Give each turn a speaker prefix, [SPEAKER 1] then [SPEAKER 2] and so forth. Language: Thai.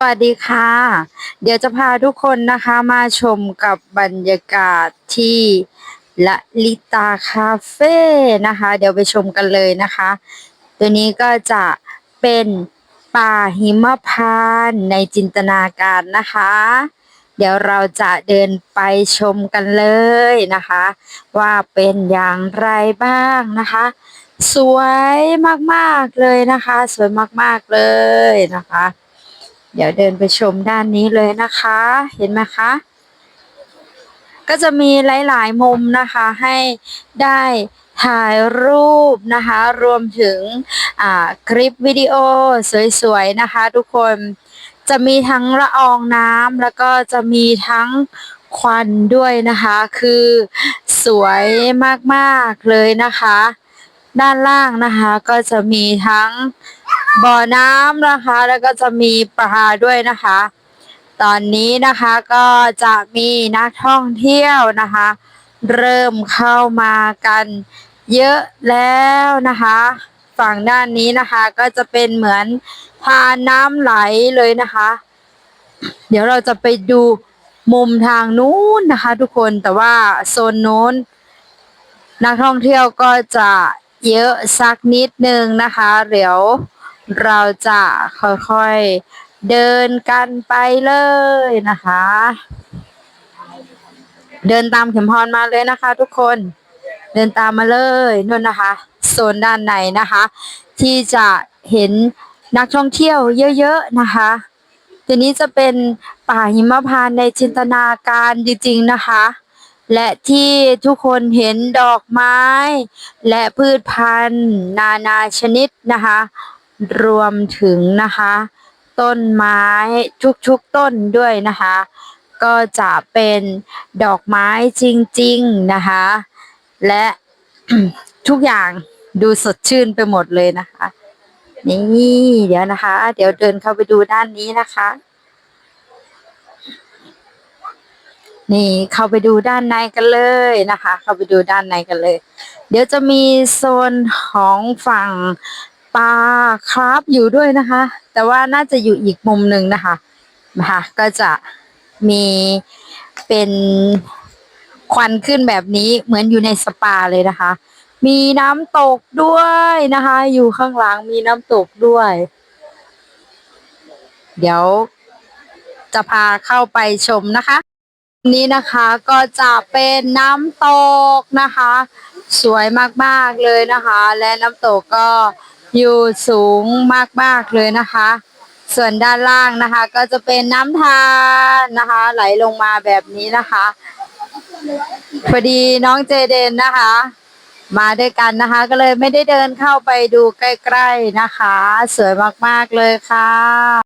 [SPEAKER 1] สวัสดีค่ะ เดี๋ยวจะพาทุกคนนะคะมาชมกับบรรยากาศที่ละลิตาคาเฟ่นะคะ เดี๋ยวไปชมกันเลยนะคะ ตัวนี้ก็จะเป็นป่าหิมพานต์ในจินตนาการนะคะ เดี๋ยวเราจะเดินไปชมกันเลยนะคะ ว่าเป็นอย่างไรบ้างนะคะ สวยมากๆเลยนะคะ สวยมากๆเลยนะคะ เดี๋ยวเดินไปชมด้านนี้เลยนะคะ เห็นไหมคะ ก็จะมีหลาย ๆ มุมนะคะให้ได้ถ่ายรูปนะคะ รวมถึงคลิปวิดีโอสวย ๆ นะคะ ทุกคนจะมีทั้งละอองน้ำแล้วก็จะมีทั้งควันด้วยนะคะ คือสวยมาก ๆ เลยนะคะ ด้านล่างนะคะก็จะมีทั้ง บ่อน้ำนะคะ แล้วก็จะมีปลาด้วยนะคะ ตอนนี้นะคะก็จะมีนักท่องเที่ยวนะคะ เริ่มเข้ามากันเยอะแล้วนะคะ ฝั่งด้านนี้นะคะก็จะเป็นเหมือนทานน้ำไหลเลยนะคะ เดี๋ยวเราจะไปดูมุมทางนู้นนะคะ ทุกคนแต่ว่าโซนนู้น นักท่องเที่ยวก็จะเยอะสักนิดนึงนะคะ เดี๋ยว เราจะค่อยๆเดินกันไปเลยนะคะ เดินตามเข็มพรมาเลยนะคะ ทุกคน เดินตามมาเลยนู่นนะคะโซนด้านในนะคะ ที่จะเห็นนักท่องเที่ยวเยอะๆนะคะทีนี้จะเป็นป่าหิมพานต์ในจินตนาการจริงๆนะคะ และที่ทุกคนเห็นดอกไม้ และพืชพันธุ์ นานาชนิดนะคะ รวมถึงนะคะ ต้นไม้ทุกๆต้นด้วยนะคะ ก็จะเป็นดอกไม้จริงๆนะคะ และทุกอย่างดูสดชื่นไปหมดเลยนะคะ นี่เดี๋ยวนะคะ เดี๋ยวเดินเข้าไปดูด้านนี้นะคะ นี่เข้าไปดูด้านในกันเลยนะคะ เข้าไปดูด้านในกันเลย เดี๋ยวจะมีโซนของฝั่ง ปลาคราฟอยู่ด้วยนะคะ แต่ว่าน่าจะอยู่อีกมุมหนึ่งนะคะนะคะก็จะมีเป็นควันขึ้นแบบนี้เหมือนอยู่ในสปาเลยนะคะ มีน้ำตกด้วยนะคะ อยู่ข้างหลังมีน้ำตกด้วย เดี๋ยวจะพาเข้าไปชมนะคะ นี้นะคะก็จะเป็นน้ำตกนะคะ สวยมากๆเลยนะคะ และน้ำตกก็ อยู่สูงมากๆเลยนะคะ ส่วนด้านล่างนะคะ ก็จะเป็นน้ำทานนะคะ ไหลลงมาแบบนี้นะคะพอดีน้องเจเดนนะคะ มาด้วยกันนะคะ ก็เลยไม่ได้เดินเข้าไปดูใกล้ ๆนะคะ สวยมากๆเลยค่ะ